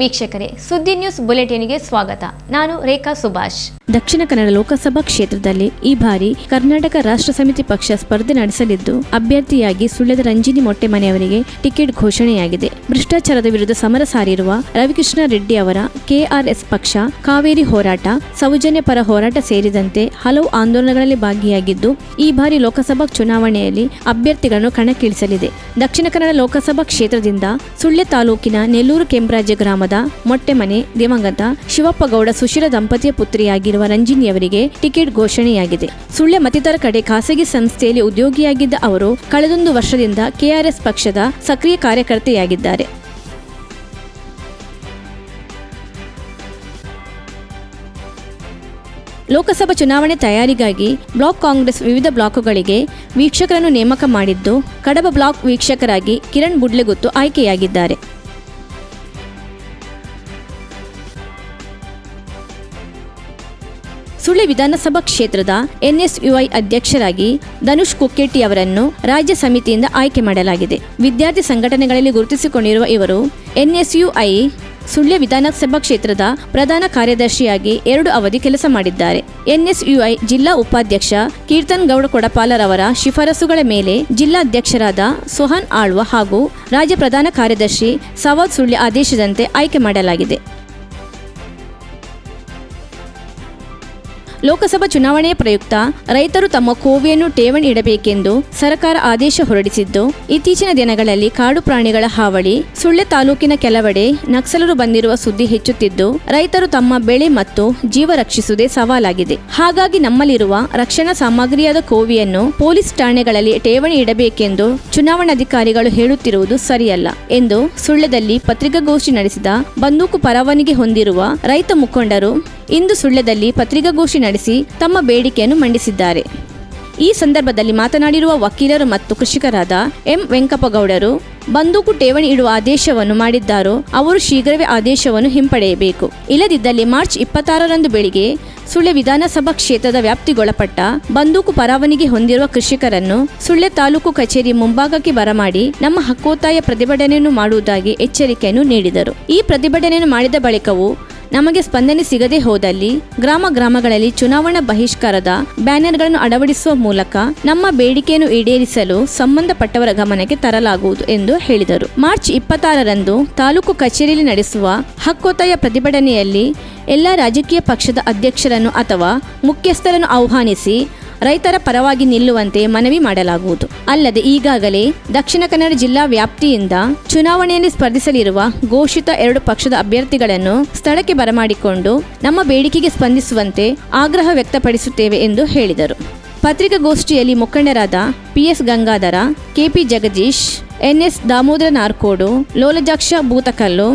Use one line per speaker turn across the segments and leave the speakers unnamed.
ವೀಕ್ಷಕರೇ, ಸುದ್ದಿ ನ್ಯೂಸ್ ಬುಲೆಟಿನ್ಗೆ ಸ್ವಾಗತ. ನಾನು ರೇಖಾ ಸುಭಾಷ್.
ದಕ್ಷಿಣ ಕನ್ನಡ ಲೋಕಸಭಾ ಕ್ಷೇತ್ರದಲ್ಲಿ ಈ ಬಾರಿ ಕರ್ನಾಟಕ ರಾಷ್ಟ್ರ ಸಮಿತಿ ಪಕ್ಷ ಸ್ಪರ್ಧೆ ನಡೆಸಲಿದ್ದು, ಅಭ್ಯರ್ಥಿಯಾಗಿ ಸುಳ್ಯದ ರಂಜಿನಿ ಮೊಟ್ಟೆಮನೆಯವರಿಗೆ ಟಿಕೆಟ್ ಘೋಷಣೆಯಾಗಿದೆ. ಭ್ರಷ್ಟಾಚಾರದ ವಿರುದ್ಧ ಸಮರ ಸಾರಿರುವ ರವಿಕೃಷ್ಣ ರೆಡ್ಡಿ ಅವರ ಕೆಆರ್ಎಸ್ ಪಕ್ಷ ಕಾವೇರಿ ಹೋರಾಟ, ಸೌಜನ್ಯ ಪರ ಹೋರಾಟ ಸೇರಿದಂತೆ ಹಲವು ಆಂದೋಲನಗಳಲ್ಲಿ ಭಾಗಿಯಾಗಿದ್ದು, ಈ ಬಾರಿ ಲೋಕಸಭಾ ಚುನಾವಣೆಯಲ್ಲಿ ಅಭ್ಯರ್ಥಿಗಳನ್ನು ಕಣಕ್ಕಿಳಿಸಲಿದೆ. ದಕ್ಷಿಣ ಕನ್ನಡ ಲೋಕಸಭಾ ಕ್ಷೇತ್ರದಿಂದ ಸುಳ್ಯ ತಾಲೂಕಿನ ನೆಲ್ಲೂರು ಕೆಂಪರಾಜ ಗ್ರಾಮದ ಮೊಟ್ಟೆಮನೆ, ದಿವಂಗತ ಶಿವಪ್ಪಗೌಡ ಸುಶೀಲ ದಂಪತಿಯ ಪುತ್ರಿಯಾಗಿರುವ ರಂಜಿನಿಯವರಿಗೆ ಟಿಕೆಟ್ ಘೋಷಣೆಯಾಗಿದೆ. ಸುಳ್ಯ ಮತ್ತಿತರ ಕಡೆ ಖಾಸಗಿ ಸಂಸ್ಥೆಯಲ್ಲಿ ಉದ್ಯೋಗಿಯಾಗಿದ್ದ ಅವರು ಕಳೆದೊಂದು ವರ್ಷದಿಂದ ಕೆಆರ್ಎಸ್ ಪಕ್ಷದ ಸಕ್ರಿಯ ಕಾರ್ಯಕರ್ತೆಯಾಗಿದ್ದಾರೆ. ಲೋಕಸಭಾ ಚುನಾವಣೆ ತಯಾರಿಗಾಗಿ ಬ್ಲಾಕ್ ಕಾಂಗ್ರೆಸ್ ವಿವಿಧ ಬ್ಲಾಕ್ಗಳಿಗೆ ವೀಕ್ಷಕರನ್ನು ನೇಮಕ ಮಾಡಿದ್ದು, ಕಡಬ ಬ್ಲಾಕ್ ವೀಕ್ಷಕರಾಗಿ ಕಿರಣ್ ಬುಡ್ಲೆಗುತ್ತು ಆಯ್ಕೆಯಾಗಿದ್ದಾರೆ. ಸುಳ್ಯ ವಿಧಾನಸಭಾ ಕ್ಷೇತ್ರದ ಎನ್ಎಸ್ಯುಐ ಅಧ್ಯಕ್ಷರಾಗಿ ಧನುಷ್ ಕುಕ್ಕೆಟ್ಟಿ ಅವರನ್ನು ರಾಜ್ಯ ಸಮಿತಿಯಿಂದ ಆಯ್ಕೆ ಮಾಡಲಾಗಿದೆ. ವಿದ್ಯಾರ್ಥಿ ಸಂಘಟನೆಗಳಲ್ಲಿ ಗುರುತಿಸಿಕೊಂಡಿರುವ ಇವರು ಎನ್ಎಸ್ಯುಐ ಸುಳ್ಯ ವಿಧಾನಸಭಾ ಕ್ಷೇತ್ರದ ಪ್ರಧಾನ ಕಾರ್ಯದರ್ಶಿಯಾಗಿ ಎರಡು ಅವಧಿ ಕೆಲಸ ಮಾಡಿದ್ದಾರೆ. ಎನ್ಎಸ್ಯುಐ ಜಿಲ್ಲಾ ಉಪಾಧ್ಯಕ್ಷ ಕೀರ್ತನ್ ಗೌಡ ಕೊಡಪಾಲರವರ ಶಿಫಾರಸುಗಳ ಮೇಲೆ ಜಿಲ್ಲಾಧ್ಯಕ್ಷರಾದ ಸೋಹನ್ ಆಳ್ವ ಹಾಗೂ ರಾಜ್ಯ ಪ್ರಧಾನ ಕಾರ್ಯದರ್ಶಿ ಸವಾದ್ ಸುಳ್ಯ ಆದೇಶದಂತೆ ಆಯ್ಕೆ ಮಾಡಲಾಗಿದೆ. ಲೋಕಸಭಾ ಚುನಾವಣೆಯ ಪ್ರಯುಕ್ತ ರೈತರು ತಮ್ಮ ಕೋವಿಯನ್ನು ಠೇವಣಿ ಇಡಬೇಕೆಂದು ಸರ್ಕಾರ ಆದೇಶ ಹೊರಡಿಸಿದ್ದು, ಇತ್ತೀಚಿನ ದಿನಗಳಲ್ಲಿ ಕಾಡು ಪ್ರಾಣಿಗಳ ಹಾವಳಿ ಸುಳ್ಳೆ ತಾಲೂಕಿನ ಕೆಲವೆಡೆ ನಕ್ಸಲರು ಬಂದಿರುವ ಸುದ್ದಿ ಹೆಚ್ಚುತ್ತಿದ್ದು, ರೈತರು ತಮ್ಮ ಬೆಳೆ ಮತ್ತು ಜೀವ ರಕ್ಷಿಸುವುದೇ ಸವಾಲಾಗಿದೆ. ಹಾಗಾಗಿ ನಮ್ಮಲ್ಲಿರುವ ರಕ್ಷಣಾ ಸಾಮಗ್ರಿಯಾದ ಕೋವಿಯನ್ನು ಪೊಲೀಸ್ ಠಾಣೆಗಳಲ್ಲಿ ಠೇವಣಿ ಇಡಬೇಕೆಂದು ಚುನಾವಣಾಧಿಕಾರಿಗಳು ಹೇಳುತ್ತಿರುವುದು ಸರಿಯಲ್ಲ ಎಂದು ಸುಳ್ಯದಲ್ಲಿ ಪತ್ರಿಕಾಗೋಷ್ಠಿ ನಡೆಸಿದ ಬಂದೂಕು ಪರವಾನಿಗೆ ಹೊಂದಿರುವ ರೈತ ಮುಖಂಡರು ಇಂದು ಸುಳ್ಯದಲ್ಲಿ ಪತ್ರಿಕಾಗೋಷ್ಠಿ ನಡೆಸಿ ತಮ್ಮ ಬೇಡಿಕೆಯನ್ನು ಮಂಡಿಸಿದ್ದಾರೆ. ಈ ಸಂದರ್ಭದಲ್ಲಿ ಮಾತನಾಡಿರುವ ವಕೀಲರು ಮತ್ತು ಕೃಷಿಕರಾದ ಎಂ. ವೆಂಕಪ್ಪಗೌಡರು, ಬಂದೂಕು ಠೇವಣಿ ಇಡುವ ಆದೇಶವನ್ನು ಮಾಡಿದ್ದಾರೋ, ಅವರು ಶೀಘ್ರವೇ ಆದೇಶವನ್ನು ಹಿಂಪಡೆಯಬೇಕು. ಇಲ್ಲದಿದ್ದಲ್ಲಿ ಮಾರ್ಚ್ ಇಪ್ಪತ್ತಾರರಂದು ಬೆಳಿಗ್ಗೆ ಸುಳ್ಯ ವಿಧಾನಸಭಾ ಕ್ಷೇತ್ರದ ವ್ಯಾಪ್ತಿಗೊಳಪಟ್ಟ ಬಂದೂಕು ಪರವಾನಿಗೆ ಹೊಂದಿರುವ ಕೃಷಿಕರನ್ನು ಸುಳ್ಯ ತಾಲೂಕು ಕಚೇರಿ ಮುಂಭಾಗಕ್ಕೆ ಬರಮಾಡಿ ನಮ್ಮ ಹಕ್ಕೋತ್ತಾಯ ಪ್ರತಿಭಟನೆಯನ್ನು ಮಾಡುವುದಾಗಿ ಎಚ್ಚರಿಕೆಯನ್ನು ನೀಡಿದರು. ಈ ಪ್ರತಿಭಟನೆಯನ್ನು ಮಾಡಿದ ಬಳಿಕವೂ ನಮಗೆ ಸ್ಪಂದನೆ ಸಿಗದೆ ಹೋದಲ್ಲಿ ಗ್ರಾಮ ಗ್ರಾಮಗಳಲ್ಲಿ ಚುನಾವಣಾ ಬಹಿಷ್ಕಾರದ ಬ್ಯಾನರ್ಗಳನ್ನು ಅಳವಡಿಸುವ ಮೂಲಕ ನಮ್ಮ ಬೇಡಿಕೆಯನ್ನು ಈಡೇರಿಸಲು ಸಂಬಂಧಪಟ್ಟವರ ಗಮನಕ್ಕೆ ತರಲಾಗುವುದು ಎಂದು ಹೇಳಿದರು. ಮಾರ್ಚ್ ಇಪ್ಪತ್ತಾರರಂದು ತಾಲೂಕು ಕಚೇರಿಯಲ್ಲಿ ನಡೆಸುವ ಹಕ್ಕೊತ್ತಾಯ ಪ್ರತಿಭಟನೆಯಲ್ಲಿ ಎಲ್ಲ ರಾಜಕೀಯ ಪಕ್ಷದ ಅಧ್ಯಕ್ಷರನ್ನು ಅಥವಾ ಮುಖ್ಯಸ್ಥರನ್ನು ಆಹ್ವಾನಿಸಿ ರೈತರ ಪರವಾಗಿ ನಿಲ್ಲುವಂತೆ ಮನವಿ ಮಾಡಲಾಗುವುದು. ಅಲ್ಲದೆ ಈಗಾಗಲೇ ದಕ್ಷಿಣ ಕನ್ನಡ ಜಿಲ್ಲಾ ವ್ಯಾಪ್ತಿಯಿಂದ ಚುನಾವಣೆಯಲ್ಲಿ ಸ್ಪರ್ಧಿಸಲಿರುವ ಘೋಷಿತ ಎರಡು ಪಕ್ಷದ ಅಭ್ಯರ್ಥಿಗಳನ್ನು ಸ್ಥಳಕ್ಕೆ ಬರಮಾಡಿಕೊಂಡು ನಮ್ಮ ಬೇಡಿಕೆಗೆ ಸ್ಪಂದಿಸುವಂತೆ ಆಗ್ರಹ ವ್ಯಕ್ತಪಡಿಸುತ್ತೇವೆ ಎಂದು ಹೇಳಿದರು. ಪತ್ರಿಕಾಗೋಷ್ಠಿಯಲ್ಲಿ ಮುಖಂಡರಾದ PS Gangadhara, KP Jagadish, NS Damodara Narkodu, Lolajaksha Bhutakallu,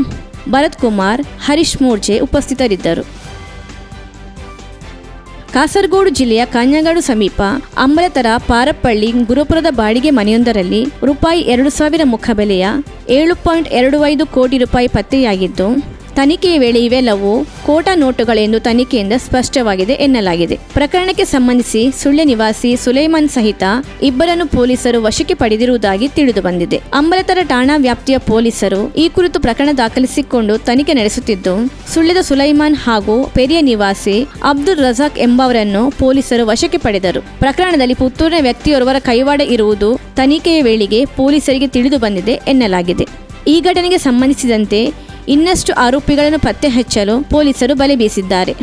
Bharat Kumar, Harish Moorje ಉಪಸ್ಥಿತರಿದ್ದರು. ಕಾಸರಗೋಡು ಜಿಲ್ಲೆಯ ಕಾನ್ಯಗಾಡು ಸಮೀಪ ಅಂಬಲತರ ಪಾರಪ್ಪಳ್ಳಿ ಗುರುಪುರದ ಬಾಡಿಗೆ ಮನೆಯೊಂದರಲ್ಲಿ ರೂಪಾಯಿ ಎರಡು ಸಾವಿರ ಮುಖಬೆಲೆಯ ಏಳು ಪಾಯಿಂಟ್ ಎರಡು ಐದು ಕೋಟಿ ರೂಪಾಯಿ ಪತ್ತೆಯಾಗಿದ್ದು ತನಿಖೆಯ ವೇಳೆ ಇವೆಲ್ಲವೂ ಕೋಟಾ ನೋಟುಗಳೆಂದು ತನಿಖೆಯಿಂದ ಸ್ಪಷ್ಟವಾಗಿದೆ ಎನ್ನಲಾಗಿದೆ. ಪ್ರಕರಣಕ್ಕೆ ಸಂಬಂಧಿಸಿ ಸುಳ್ಯ ನಿವಾಸಿ ಸುಲೈಮಾನ್ ಸಹಿತ ಇಬ್ಬರನ್ನು ಪೊಲೀಸರು ವಶಕ್ಕೆ ಪಡೆದಿರುವುದಾಗಿ ತಿಳಿದು ಬಂದಿದೆ ಅಂಬಲತರ ಠಾಣಾ ವ್ಯಾಪ್ತಿಯ ಪೊಲೀಸರು ಈ ಕುರಿತು ಪ್ರಕರಣ ದಾಖಲಿಸಿಕೊಂಡು ತನಿಖೆ ನಡೆಸುತ್ತಿದ್ದು, ಸುಳ್ಯದ ಸುಲೈಮಾನ್ ಹಾಗೂ ಪೆರಿಯ ನಿವಾಸಿ ಅಬ್ದುಲ್ ರಜಾಕ್ ಎಂಬವರನ್ನು ಪೊಲೀಸರು ವಶಕ್ಕೆ ಪಡೆದರು. ಪ್ರಕರಣದಲ್ಲಿ ಪುತ್ತೂರಿನ ವ್ಯಕ್ತಿಯೋರ್ವರ ಕೈವಾಡ ಇರುವುದು ತನಿಖೆಯ ವೇಳೆಗೆ ಪೊಲೀಸರಿಗೆ ತಿಳಿದು ಬಂದಿದೆ ಎನ್ನಲಾಗಿದೆ. ಈ ಘಟನೆಗೆ ಸಂಬಂಧಿಸಿದಂತೆ ಇನ್ನಷ್ಟು ಆರೋಪಿಗಳನ್ನು ಪತ್ತೆ ಹಚ್ಚಲು ಪೊಲೀಸರು ಬಲೆ ಬೀಸಿದ್ದಾರೆ.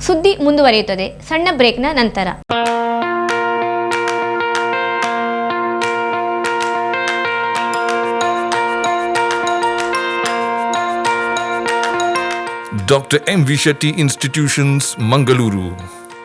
ಸುದ್ದಿ ಮುಂದುವರಿಯುತ್ತದೆ. ಸಣ್ಣ ಬ್ರೇಕ್ನ ನಂತರ.
Doctor M V Shetty institutions Mangaluru.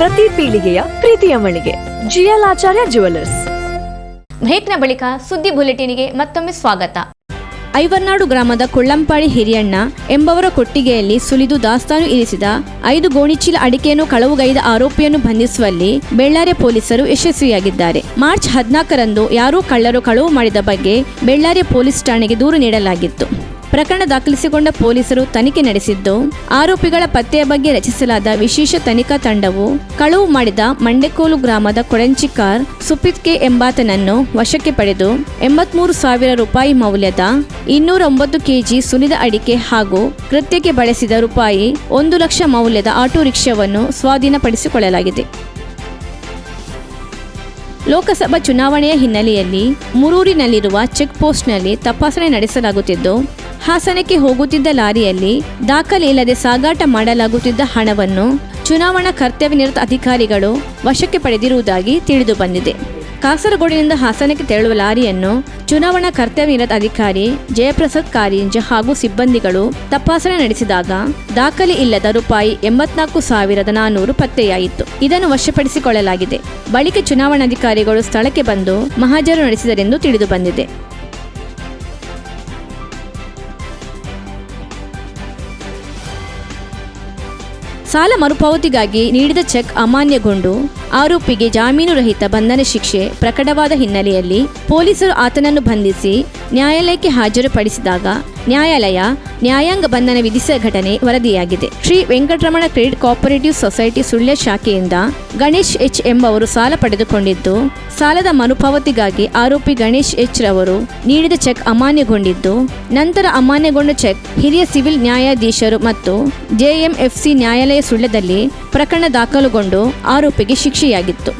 ಪ್ರತಿ ಪೀಳಿಗೆಯ ಪ್ರೀತಿಯ ಮಳಿಗೆ. ಜಿಎಲ್ ಆಚಾರ್ಯ ಜುವೆಲ್ಲರ್ಸ್
ಬ್ರೇಕ್ನ ಬಳಿಕ ಸುದ್ದಿ ಬುಲೆಟಿನ್ಗೆ ಮತ್ತೊಮ್ಮೆ ಸ್ವಾಗತ.
ಐವರ್ನಾಡು ಗ್ರಾಮದ ಕೊಳ್ಳಂಪಾಡಿ ಹಿರಿಯಣ್ಣ ಎಂಬವರ ಕೊಟ್ಟಿಗೆಯಲ್ಲಿ ಸುಲಿದು ದಾಸ್ತಾನು ಇರಿಸಿದ ಐದು ಗೋಣಿಚೀಲ ಅಡಿಕೆಯನ್ನು ಕಳವುಗೈದ ಆರೋಪಿಯನ್ನು ಬಂಧಿಸುವಲ್ಲಿ ಬೆಳ್ಳಾರೆ ಪೊಲೀಸರು ಯಶಸ್ವಿಯಾಗಿದ್ದಾರೆ. ಮಾರ್ಚ್ ಹದಿನಾಲ್ಕರಂದು ಯಾರೂ ಕಳ್ಳರು ಕಳವು ಮಾಡಿದ ಬಗ್ಗೆ ಬೆಳ್ಳಾರೆ ಪೊಲೀಸ್ ಠಾಣೆಗೆ ದೂರು ನೀಡಲಾಗಿತ್ತು. ಪ್ರಕರಣ ದಾಖಲಿಸಿಕೊಂಡ ಪೊಲೀಸರು ತನಿಖೆ ನಡೆಸಿದ್ದು, ಆರೋಪಿಗಳ ಪತ್ತೆಯ ಬಗ್ಗೆ ರಚಿಸಲಾದ ವಿಶೇಷ ತನಿಖಾ ತಂಡವು ಕಳವು ಮಾಡಿದ ಮಂಡೆಕೋಲು ಗ್ರಾಮದ ಕೊಡಂಚಿಕಾರ್ ಸುಪಿತ್ ಕೆ ಎಂಬಾತನನ್ನು ವಶಕ್ಕೆ ಪಡೆದು ಎಂಬತ್ಮೂರು ಸಾವಿರ ರೂಪಾಯಿ ಮೌಲ್ಯದ ಇನ್ನೂರ ಒಂಬತ್ತು ಕೆಜಿ ಸುಲಿದ ಅಡಿಕೆ ಹಾಗೂ ಕೃತ್ಯಕ್ಕೆ ಬಳಸಿದ ರೂಪಾಯಿ ಒಂದು ಲಕ್ಷ ಮೌಲ್ಯದ ಆಟೋ ರಿಕ್ಷಾವನ್ನು ಸ್ವಾಧೀನಪಡಿಸಿಕೊಳ್ಳಲಾಗಿದೆ. ಲೋಕಸಭಾ ಚುನಾವಣೆಯ ಹಿನ್ನೆಲೆಯಲ್ಲಿ ಮುರೂರಿನಲ್ಲಿರುವ ಚೆಕ್ ಪೋಸ್ಟ್ನಲ್ಲಿ ತಪಾಸಣೆ ನಡೆಸಲಾಗುತ್ತಿದ್ದು ಹಾಸನಕ್ಕೆ ಹೋಗುತ್ತಿದ್ದ ಲಾರಿಯಲ್ಲಿ ದಾಖಲೆ ಇಲ್ಲದೆ ಸಾಗಾಟ ಮಾಡಲಾಗುತ್ತಿದ್ದ ಹಣವನ್ನು ಚುನಾವಣಾ ಕರ್ತವ್ಯ ನಿರತ ಅಧಿಕಾರಿಗಳು ವಶಕ್ಕೆ ಪಡೆದಿರುವುದಾಗಿ ತಿಳಿದು ಬಂದಿದೆ. ಕಾಸರಗೋಡಿನಿಂದ ಹಾಸನಕ್ಕೆ ತೆರಳುವ ಲಾರಿಯನ್ನು ಚುನಾವಣಾ ಕರ್ತವ್ಯ ನಿರತ ಅಧಿಕಾರಿ ಜಯಪ್ರಸಾದ್ ಕಾರಿಂಜ ಹಾಗೂ ಸಿಬ್ಬಂದಿಗಳು ತಪಾಸಣೆ ನಡೆಸಿದಾಗ ದಾಖಲೆ ಇಲ್ಲದ ರೂಪಾಯಿ ಎಂಬತ್ನಾಲ್ಕು ಸಾವಿರದ ನಾನೂರು ಪತ್ತೆಯಾಯಿತು. ಇದನ್ನು ವಶಪಡಿಸಿಕೊಳ್ಳಲಾಗಿದೆ. ಬಳಿಕ ಚುನಾವಣಾಧಿಕಾರಿಗಳು ಸ್ಥಳಕ್ಕೆ ಬಂದು ಮಹಾಜರು ನಡೆಸಿದರೆಂದು ತಿಳಿದು ಬಂದಿದೆ. ಸಾಲ ಮರುಪಾವತಿಗಾಗಿ ನೀಡಿದ ಚೆಕ್ ಅಮಾನ್ಯಗೊಂಡು ಆರೋಪಿಗೆ ಜಾಮೀನು ರಹಿತ ಬಂಧನ ಶಿಕ್ಷೆ ಪ್ರಕಟವಾದ ಹಿನ್ನೆಲೆಯಲ್ಲಿ ಪೊಲೀಸರು ಆತನನ್ನು ಬಂಧಿಸಿ ನ್ಯಾಯಾಲಯಕ್ಕೆ ಹಾಜರುಪಡಿಸಿದಾಗ ನ್ಯಾಯಾಲಯ ನ್ಯಾಯಾಂಗ ಬಂಧನ ವಿಧಿಸಿದ ಘಟನೆ ವರದಿಯಾಗಿದೆ. Shri Venkataramana credit cooperative society Sullia ಶಾಖೆಯಿಂದ Ganesh H ಎಂಬವರು ಸಾಲ ಪಡೆದುಕೊಂಡಿದ್ದು, ಸಾಲದ ಮರುಪಾವತಿಗಾಗಿ ಆರೋಪಿ ಗಣೇಶ್ ಎಚ್ ರವರು ನೀಡಿದ ಚೆಕ್ ಅಮಾನ್ಯಗೊಂಡಿದ್ದು, ನಂತರ ಅಮಾನ್ಯಗೊಂಡ ಚೆಕ್ ಹಿರಿಯ ಸಿವಿಲ್ ನ್ಯಾಯಾಧೀಶರು ಮತ್ತು ಜೆಎಂಎಫ್ಸಿ ನ್ಯಾಯಾಲಯ ಸುಳ್ಯದಲ್ಲಿ ಪ್ರಕರಣ ದಾಖಲುಗೊಂಡು ಆರೋಪಿಗೆ ಶಿಕ್ಷೆಯಾಗಿತ್ತು.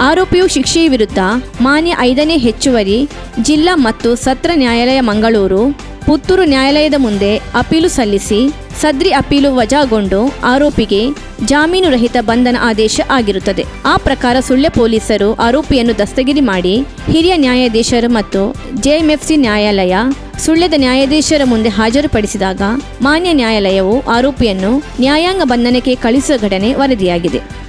ಆರೋಪಿಯು ಶಿಕ್ಷೆಯ ವಿರುದ್ಧ ಮಾನ್ಯ ಐದನೇ ಹೆಚ್ಚುವರಿ ಜಿಲ್ಲಾ ಮತ್ತು ಸತ್ರ ನ್ಯಾಯಾಲಯ ಮಂಗಳೂರು ಪುತ್ತೂರು ನ್ಯಾಯಾಲಯದ ಮುಂದೆ ಅಪೀಲು ಸಲ್ಲಿಸಿ ಸದ್ರಿ ಅಪೀಲು ವಜಾಗೊಂಡು ಆರೋಪಿಗೆ ಜಾಮೀನು ರಹಿತ ಬಂಧನ ಆದೇಶ ಆಗಿರುತ್ತದೆ. ಆ ಪ್ರಕಾರ ಸುಳ್ಯ ಪೊಲೀಸರು ಆರೋಪಿಯನ್ನು ದಸ್ತಗಿರಿ ಮಾಡಿ ಹಿರಿಯ ನ್ಯಾಯಾಧೀಶರು ಮತ್ತು ಜೆಎಂಎಫ್ಸಿ ನ್ಯಾಯಾಲಯ ಸುಳ್ಯದ ನ್ಯಾಯಾಧೀಶರ ಮುಂದೆ ಹಾಜರುಪಡಿಸಿದಾಗ ಮಾನ್ಯ ನ್ಯಾಯಾಲಯವು ಆರೋಪಿಯನ್ನು ನ್ಯಾಯಾಂಗ ಬಂಧನಕ್ಕೆ ಕಳಿಸುವ ಘಟನೆ ವರದಿಯಾಗಿದೆ.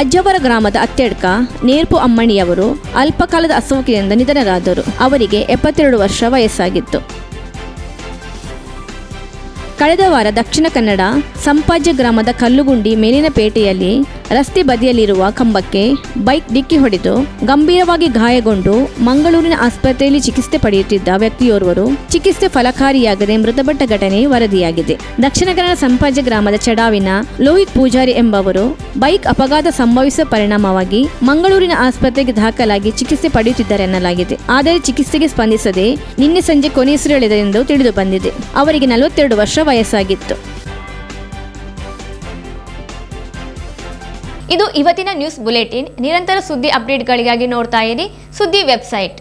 ಅಜ್ಜವರ ಗ್ರಾಮದ ಅತ್ತೆಡ್ಕ ನೇರ್ಪು ಅಮ್ಮಣಿಯವರು ಅಲ್ಪಕಾಲದ ಅಸೋಕಿನಿಂದ ನಿಧನರಾದರು. ಅವರಿಗೆ ಎಪ್ಪತ್ತೆರಡು ವರ್ಷ ವಯಸ್ಸಾಗಿತ್ತು. ಕಳೆದ ವಾರ ದಕ್ಷಿಣ ಕನ್ನಡ ಸಂಪಾಜ್ಯ ಗ್ರಾಮದ ಕಲ್ಲುಗುಂಡಿ ಮೇಲಿನ ಪೇಟೆಯಲ್ಲಿ ರಸ್ತೆ ಬದಿಯಲ್ಲಿರುವ ಕಂಬಕ್ಕೆ ಬೈಕ್ ಡಿಕ್ಕಿ ಹೊಡೆದು ಗಂಭೀರವಾಗಿ ಗಾಯಗೊಂಡು ಮಂಗಳೂರಿನ ಆಸ್ಪತ್ರೆಯಲ್ಲಿ ಚಿಕಿತ್ಸೆ ಪಡೆಯುತ್ತಿದ್ದ ವ್ಯಕ್ತಿಯೋರ್ವರು ಚಿಕಿತ್ಸೆ ಫಲಕಾರಿಯಾಗದೆ ಮೃತಪಟ್ಟ ಘಟನೆ ವರದಿಯಾಗಿದೆ. ದಕ್ಷಿಣ ಕನ್ನಡ ಸಂಪಾಜ ಗ್ರಾಮದ ಚಡಾವಿನ ಲೋಹಿತ್ ಪೂಜಾರಿ ಎಂಬವರು ಬೈಕ್ ಅಪಘಾತ ಸಂಭವಿಸುವ ಪರಿಣಾಮವಾಗಿ ಮಂಗಳೂರಿನ ಆಸ್ಪತ್ರೆಗೆ ದಾಖಲಾಗಿ ಚಿಕಿತ್ಸೆ ಪಡೆಯುತ್ತಿದ್ದಾರೆ ಎನ್ನಲಾಗಿದೆ ಆದರೆ ಚಿಕಿತ್ಸೆಗೆ ಸ್ಪಂದಿಸದೆ ನಿನ್ನೆ ಸಂಜೆ ಕೊನೆಯುಸಿರೆಳೆದರೆಂದು ತಿಳಿದು ಬಂದಿದೆ. ಅವರಿಗೆ ನಲವತ್ತೆರಡು ವರ್ಷ ವಯಸ್ಸಾಗಿತ್ತು.
ಇದು ಇವತ್ತಿನ ನ್ಯೂಸ್ ಬುಲೆಟಿನ್. ನಿರಂತರ ಸುದ್ದಿ ಅಪ್ಡೇಟ್ಗಳಿಗಾಗಿ ನೋಡ್ತಾ ಇರಿ ಸುದ್ದಿ ವೆಬ್ಸೈಟ್.